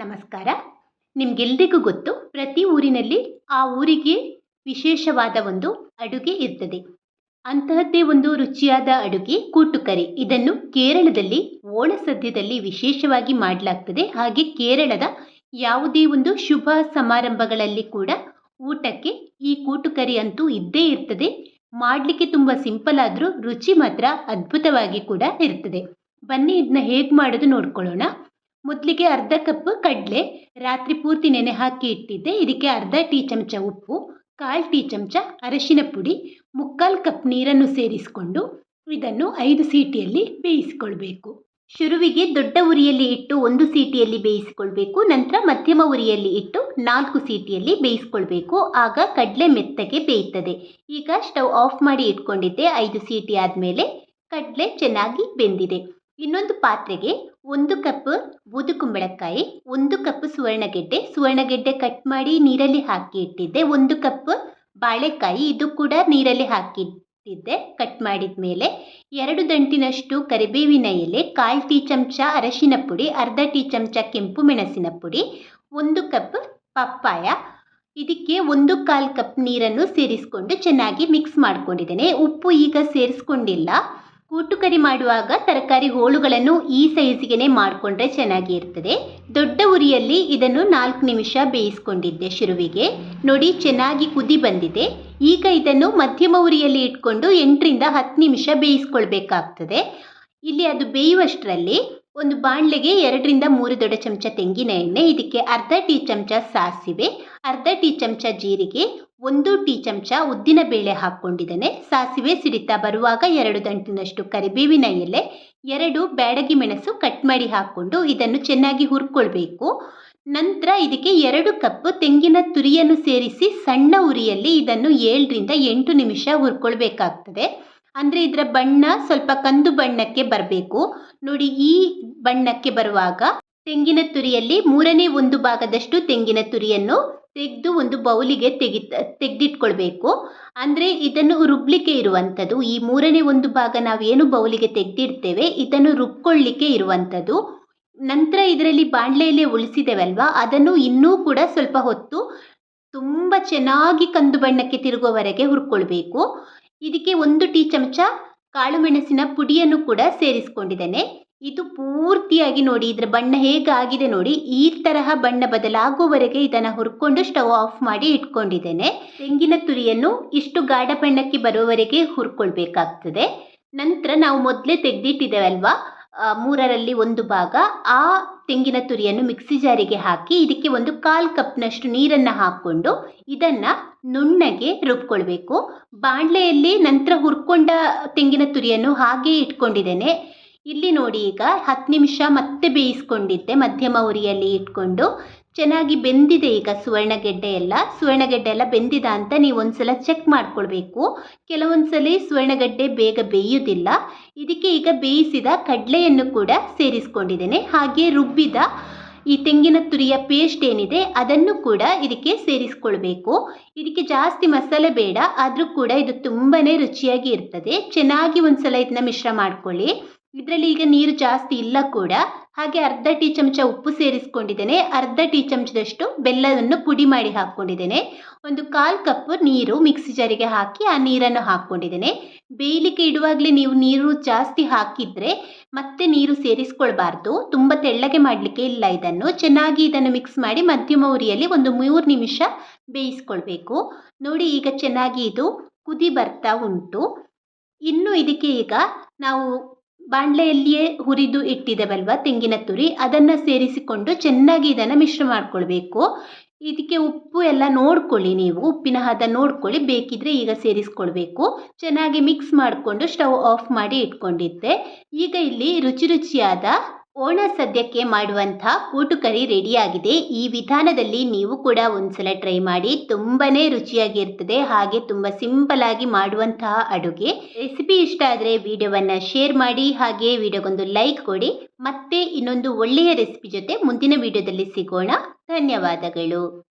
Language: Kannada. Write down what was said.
ನಮಸ್ಕಾರ. ನಿಮಗೆಲ್ರಿಗೂ ಗೊತ್ತು, ಪ್ರತಿ ಊರಿನಲ್ಲಿ ಆ ಊರಿಗೆ ವಿಶೇಷವಾದ ಒಂದು ಅಡುಗೆ ಇರ್ತದೆ. ಅಂತಹದ್ದೇ ಒಂದು ರುಚಿಯಾದ ಅಡುಗೆ ಕೂಟು ಕರಿ ಇದನ್ನು ಕೇರಳದಲ್ಲಿ ಓಣ ಸದ್ಯದಲ್ಲಿ ವಿಶೇಷವಾಗಿ ಮಾಡಲಾಗ್ತದೆ. ಹಾಗೆ ಕೇರಳದ ಯಾವುದೇ ಒಂದು ಶುಭ ಸಮಾರಂಭಗಳಲ್ಲಿ ಕೂಡ ಊಟಕ್ಕೆ ಈ ಕೂಟು ಕರಿ ಅಂತೂ ಇದ್ದೇ ಇರ್ತದೆ. ಮಾಡಲಿಕ್ಕೆ ತುಂಬ ಸಿಂಪಲ್ ಆದರೂ ರುಚಿ ಮಾತ್ರ ಅದ್ಭುತವಾಗಿ ಕೂಡ ಇರ್ತದೆ. ಬನ್ನಿ ಇದನ್ನ ಹೇಗೆ ಮಾಡೋದು ನೋಡ್ಕೊಳ್ಳೋಣ. ಮೊದಲಿಗೆ ಅರ್ಧ ಕಪ್ ಕಡಲೆ, ರಾತ್ರಿ ಪೂರ್ತಿ ನೆನೆ ಹಾಕಿ ಇಟ್ಟಿದ್ದೆ. ಇದಕ್ಕೆ ಅರ್ಧ ಟೀ ಚಮಚ ಉಪ್ಪು, ಕಾಲು ಟೀ ಚಮಚ ಅರಶಿನ ಪುಡಿ, ಮುಕ್ಕಾಲು ಕಪ್ ನೀರನ್ನು ಸೇರಿಸಿಕೊಂಡು ಇದನ್ನು ಐದು ಸೀಟಿಯಲ್ಲಿ ಬೇಯಿಸಿಕೊಳ್ಬೇಕು. ಶುರುವಿಗೆ ದೊಡ್ಡ ಉರಿಯಲ್ಲಿ ಇಟ್ಟು ಒಂದು ಸೀಟಿಯಲ್ಲಿ ಬೇಯಿಸಿಕೊಳ್ಬೇಕು. ನಂತರ ಮಧ್ಯಮ ಉರಿಯಲ್ಲಿ ಇಟ್ಟು ನಾಲ್ಕು ಸೀಟಿಯಲ್ಲಿ ಬೇಯಿಸ್ಕೊಳ್ಬೇಕು. ಆಗ ಕಡಲೆ ಮೆತ್ತಗೆ ಬೇಯ್ತದೆ. ಈಗ ಸ್ಟವ್ ಆಫ್ ಮಾಡಿ ಇಟ್ಕೊಂಡಿದ್ದೆ. ಐದು ಸೀಟಿ ಆದಮೇಲೆ ಕಡಲೆ ಚೆನ್ನಾಗಿ ಬೆಂದಿದೆ. ಇನ್ನೊಂದು ಪಾತ್ರೆಗೆ ಒಂದು ಕಪ್ ಬೂದು ಕುಂಬಳಕಾಯಿ, ಒಂದು ಕಪ್ ಸುವರ್ಣಗೆಡ್ಡೆ. ಸುವರ್ಣಗೆಡ್ಡೆ ಕಟ್ ಮಾಡಿ ನೀರಲ್ಲಿ ಹಾಕಿ ಇಟ್ಟಿದ್ದೆ. ಒಂದು ಕಪ್ ಬಾಳೆಕಾಯಿ, ಇದು ಕೂಡ ನೀರಲ್ಲಿ ಹಾಕಿಟ್ಟಿದ್ದೆ ಕಟ್ ಮಾಡಿದ ಮೇಲೆ ಎರಡು ದಂಟಿನಷ್ಟು ಕರಿಬೇವಿನ ಎಲೆ, ಕಾಲು ಟೀ ಚಮಚ ಅರಶಿನ ಪುಡಿ, ಅರ್ಧ ಟೀ ಚಮಚ ಕೆಂಪು ಮೆಣಸಿನ ಪುಡಿ, ಒಂದು ಕಪ್ ಪಪ್ಪಾಯ. ಇದಕ್ಕೆ ಒಂದು ಕಾಲು ಕಪ್ ನೀರನ್ನು ಸೇರಿಸ್ಕೊಂಡು ಚೆನ್ನಾಗಿ ಮಿಕ್ಸ್ ಮಾಡ್ಕೊಂಡಿದ್ದೇನೆ. ಉಪ್ಪು ಈಗ ಸೇರಿಸ್ಕೊಂಡಿಲ್ಲ. ಕೂಟು ಕರಿ ಮಾಡುವಾಗ ತರಕಾರಿ ಹೋಳುಗಳನ್ನು ಈ ಸೈಜಿಗೆನೆ ಮಾಡಿಕೊಂಡ್ರೆ ಚೆನ್ನಾಗಿ ಇರ್ತದೆ. ದೊಡ್ಡ ಉರಿಯಲ್ಲಿ ಇದನ್ನು ನಾಲ್ಕು ನಿಮಿಷ ಬೇಯಿಸ್ಕೊಂಡಿದ್ದೆ ಶುರುವಿಗೆ. ನೋಡಿ ಚೆನ್ನಾಗಿ ಕುದಿ ಬಂದಿದೆ. ಈಗ ಇದನ್ನು ಮಧ್ಯಮ ಉರಿಯಲ್ಲಿ ಇಟ್ಕೊಂಡು ಎಂಟರಿಂದ ಹತ್ತು ನಿಮಿಷ ಬೇಯಿಸ್ಕೊಳ್ಬೇಕಾಗ್ತದೆ. ಇಲ್ಲಿ ಅದು ಬೇಯುವಷ್ಟರಲ್ಲಿ ಒಂದು ಬಾಣಲೆಗೆ ಎರಡರಿಂದ ಮೂರು ದೊಡ್ಡ ಚಮಚ ತೆಂಗಿನ ಎಣ್ಣೆ, ಇದಕ್ಕೆ ಅರ್ಧ ಟೀ ಚಮಚ ಸಾಸಿವೆ, ಅರ್ಧ ಟೀ ಚಮಚ ಜೀರಿಗೆ ಒಂದು ಟೀ ಚಮಚ ಉದ್ದಿನ ಬೇಳೆ ಹಾಕ್ಕೊಂಡಿದ್ದೇನೆ. ಸಾಸಿವೆ ಸಿಡಿತಾ ಬರುವಾಗ ಎರಡು ದಂಟಿನಷ್ಟು ಕರಿಬೇವಿನ ಎಲೆ, ಎರಡು ಬ್ಯಾಡಗಿ ಮೆಣಸು ಕಟ್ ಮಾಡಿ ಹಾಕ್ಕೊಂಡು ಇದನ್ನು ಚೆನ್ನಾಗಿ ಹುರ್ಕೊಳ್ಬೇಕು. ನಂತರ ಇದಕ್ಕೆ ಎರಡು ಕಪ್ ತೆಂಗಿನ ತುರಿಯನ್ನು ಸೇರಿಸಿ ಸಣ್ಣ ಉರಿಯಲ್ಲಿ ಇದನ್ನು ಏಳರಿಂದ ಎಂಟು ನಿಮಿಷ ಹುರ್ಕೊಳ್ಬೇಕಾಗ್ತದೆ. ಅಂದರೆ ಇದರ ಬಣ್ಣ ಸ್ವಲ್ಪ ಕಂದು ಬಣ್ಣಕ್ಕೆ ಬರಬೇಕು. ನೋಡಿ ಈ ಬಣ್ಣಕ್ಕೆ ಬರುವಾಗ ತೆಂಗಿನ ತುರಿಯಲ್ಲಿ ಮೂರನೇ ಒಂದು ಭಾಗದಷ್ಟು ತೆಂಗಿನ ತುರಿಯನ್ನು ತೆಗೆದು ಒಂದು ಬೌಲಿಗೆ ತೆಗಿ, ತೆಗೆದಿಟ್ಕೊಳ್ಬೇಕು. ಅಂದರೆ ಇದನ್ನು ರುಬ್ಲಿಕ್ಕೆ ಇರುವಂಥದ್ದು. ಈ ಮೂರನೇ ಒಂದು ಭಾಗ ನಾವು ಏನು ಬೌಲಿಗೆ ತೆಗೆದಿಡ್ತೇವೆ, ಇದನ್ನು ರುಬ್ಕೊಳ್ಳಿಕ್ಕೆ ಇರುವಂಥದ್ದು. ನಂತರ ಇದರಲ್ಲಿ ಬಾಣಲೆಯಲ್ಲಿ ಉಳಿಸಿದ್ದೇವಲ್ವಾ ಅದನ್ನು ಇನ್ನೂ ಕೂಡ ಸ್ವಲ್ಪ ಹೊತ್ತು ತುಂಬ ಚೆನ್ನಾಗಿ ಕಂದು ಬಣ್ಣಕ್ಕೆ ತಿರುಗುವವರೆಗೆ ಹುರ್ಕೊಳ್ಬೇಕು. ಇದಕ್ಕೆ ಒಂದು ಟೀ ಚಮಚ ಕಾಳುಮೆಣಸಿನ ಪುಡಿಯನ್ನು ಕೂಡ ಸೇರಿಸ್ಕೊಂಡಿದ್ದೇನೆ. ಇದು ಪೂರ್ತಿಯಾಗಿ ನೋಡಿ, ಇದರ ಬಣ್ಣ ಹೇಗಾಗಿದೆ ನೋಡಿ, ಈ ತರಹ ಬಣ್ಣ ಬದಲಾಗುವವರೆಗೆ ಇದನ್ನು ಹುರ್ಕೊಂಡು ಸ್ಟವ್ ಆಫ್ ಮಾಡಿ ಇಟ್ಕೊಂಡಿದ್ದೇನೆ. ತೆಂಗಿನ ತುರಿಯನ್ನು ಇಷ್ಟು ಗಾಢ ಬಣ್ಣಕ್ಕೆ ಬರುವವರೆಗೆ ಹುರ್ಕೊಳ್ಬೇಕಾಗ್ತದೆ. ನಂತರ ನಾವು ಮೊದಲೇ ತೆಗೆದಿಟ್ಟಿದ್ದೇವಲ್ವಾ ಮೂರರಲ್ಲಿ ಒಂದು ಭಾಗ. ಆ ತೆಂಗಿನ ತುರಿಯನ್ನು ಮಿಕ್ಸಿ ಜಾರಿಗೆ ಹಾಕಿ ಇದಕ್ಕೆ ಒಂದು ಕಾಲು ಕಪ್ನಷ್ಟು ನೀರನ್ನು ಹಾಕ್ಕೊಂಡು ಇದನ್ನು ನುಣ್ಣಗೆ ರುಬ್ಕೊಳ್ಬೇಕು. ಬಾಣಲೆಯಲ್ಲಿ ನಂತರ ಹುರ್ಕೊಂಡ ತೆಂಗಿನ ತುರಿಯನ್ನು ಹಾಗೆ ಇಟ್ಕೊಂಡಿದ್ದೇನೆ. ಇಲ್ಲಿ ನೋಡಿ ಈಗ ಹತ್ತು ನಿಮಿಷ ಮತ್ತೆ ಬೇಯಿಸ್ಕೊಂಡಿದ್ದೆ, ಮಧ್ಯಮ ಉರಿಯಲ್ಲಿ ಇಟ್ಕೊಂಡು. ಚೆನ್ನಾಗಿ ಬೆಂದಿದೆ ಈಗ ಸುವರ್ಣಗೆಡ್ಡೆ ಎಲ್ಲ. ಸುವರ್ಣಗೆಡ್ಡೆ ಎಲ್ಲ ಬೆಂದಿದ ಅಂತ ನೀವು ಒಂದ್ಸಲ ಚೆಕ್ ಮಾಡ್ಕೊಳ್ಬೇಕು. ಕೆಲವೊಂದು ಸಲ ಸುವರ್ಣಗೆಡ್ಡೆ ಬೇಗ ಬೇಯುವುದಿಲ್ಲ ಇದಕ್ಕೆ ಈಗ ಬೇಯಿಸಿದ ಕಡಲೆಯನ್ನು ಕೂಡ ಸೇರಿಸ್ಕೊಂಡಿದ್ದೇನೆ. ಹಾಗೆ ರುಬ್ಬಿದ ಈ ತೆಂಗಿನ ತುರಿಯ ಪೇಸ್ಟ್ ಏನಿದೆ, ಅದನ್ನು ಕೂಡ ಇದಕ್ಕೆ ಸೇರಿಸ್ಕೊಳ್ಬೇಕು. ಇದಕ್ಕೆ ಜಾಸ್ತಿ ಮಸಾಲೆ ಬೇಡ, ಆದರೂ ಕೂಡ ಇದು ತುಂಬಾ ರುಚಿಯಾಗಿ ಇರ್ತದೆ. ಚೆನ್ನಾಗಿ ಒಂದ್ಸಲ ಇದನ್ನ ಮಿಶ್ರ ಮಾಡ್ಕೊಳ್ಳಿ. ಇದರಲ್ಲಿ ಈಗ ನೀರು ಜಾಸ್ತಿ ಇಲ್ಲ ಕೂಡ. ಹಾಗೆ ಅರ್ಧ ಟೀ ಚಮಚ ಉಪ್ಪು ಸೇರಿಸ್ಕೊಂಡಿದ್ದೇನೆ. ಅರ್ಧ ಟೀ ಚಮಚದಷ್ಟು ಬೆಲ್ಲವನ್ನು ಪುಡಿ ಮಾಡಿ ಹಾಕ್ಕೊಂಡಿದ್ದೇನೆ. ಒಂದು ಕಾಲು ಕಪ್ ನೀರು ಮಿಕ್ಸಿ ಜಾರಿಗೆ ಹಾಕಿ ಆ ನೀರನ್ನು ಹಾಕ್ಕೊಂಡಿದ್ದೇನೆ. ಬೇಯಲಿಕ್ಕೆ ಇಡುವಾಗಲೇ ನೀವು ನೀರು ಜಾಸ್ತಿ ಹಾಕಿದರೆ ಮತ್ತೆ ನೀರು ಸೇರಿಸ್ಕೊಳ್ಬಾರ್ದು. ತುಂಬ ತೆಳ್ಳಗೆ ಮಾಡಲಿಕ್ಕೆ ಇಲ್ಲ ಇದನ್ನು. ಚೆನ್ನಾಗಿ ಇದನ್ನು ಮಿಕ್ಸ್ ಮಾಡಿ ಮಧ್ಯಮ ಉರಿಯಲ್ಲಿ ಒಂದು ಮೂರು ನಿಮಿಷ ಬೇಯಿಸ್ಕೊಳ್ಬೇಕು. ನೋಡಿ ಈಗ ಚೆನ್ನಾಗಿ ಇದು ಕುದಿ ಬರ್ತಾ ಉಂಟು. ಇನ್ನು ಇದಕ್ಕೆ ಈಗ ನಾವು ಬಾಣಲೆಯಲ್ಲಿಯೇ ಹುರಿದು ಇಟ್ಟಿದ್ದೇವಲ್ವ ತೆಂಗಿನ ತುರಿ? ಅದನ್ನು ಸೇರಿಸಿಕೊಂಡು ಚೆನ್ನಾಗಿ ಇದನ್ನು ಮಿಶ್ರ ಮಾಡಿಕೊಳ್ಬೇಕು. ಇದಕ್ಕೆ ಉಪ್ಪು ಎಲ್ಲ ನೋಡ್ಕೊಳ್ಳಿ ನೀವು. ಉಪ್ಪಿನ ಹದ ನೋಡ್ಕೊಳ್ಳಿ. ಬೇಕಿದ್ರೆ ಈಗ ಸೇರಿಸ್ಕೊಳ್ಬೇಕು. ಚೆನ್ನಾಗಿ ಮಿಕ್ಸ್ ಮಾಡಿಕೊಂಡು ಸ್ಟವ್ ಆಫ್ ಮಾಡಿ ಇಟ್ಕೊಂಡಿದ್ದೆ. ಈಗ ಇಲ್ಲಿ ರುಚಿ ರುಚಿಯಾದ ಓಣ ಸದ್ಯಕ್ಕೆ ಮಾಡುವಂಥ ಕೂಟು ಕರಿ ರೆಡಿಯಾಗಿದೆ. ಈ ವಿಧಾನದಲ್ಲಿ ನೀವು ಕೂಡ ಒಂದ್ಸಲ ಟ್ರೈ ಮಾಡಿ ತುಂಬಾ ರುಚಿಯಾಗಿರ್ತದೆ. ಹಾಗೆ ತುಂಬ ಆಗಿ ಮಾಡುವಂತಹ ಅಡುಗೆ. ರೆಸಿಪಿ ಇಷ್ಟ ಆದರೆ ವಿಡಿಯೋವನ್ನು ಶೇರ್ ಮಾಡಿ, ಹಾಗೆ ವಿಡಿಯೋಗೊಂದು ಲೈಕ್ ಕೊಡಿ. ಮತ್ತೆ ಇನ್ನೊಂದು ಒಳ್ಳೆಯ ರೆಸಿಪಿ ಜೊತೆ ಮುಂದಿನ ವಿಡಿಯೋದಲ್ಲಿ ಸಿಗೋಣ. ಧನ್ಯವಾದಗಳು.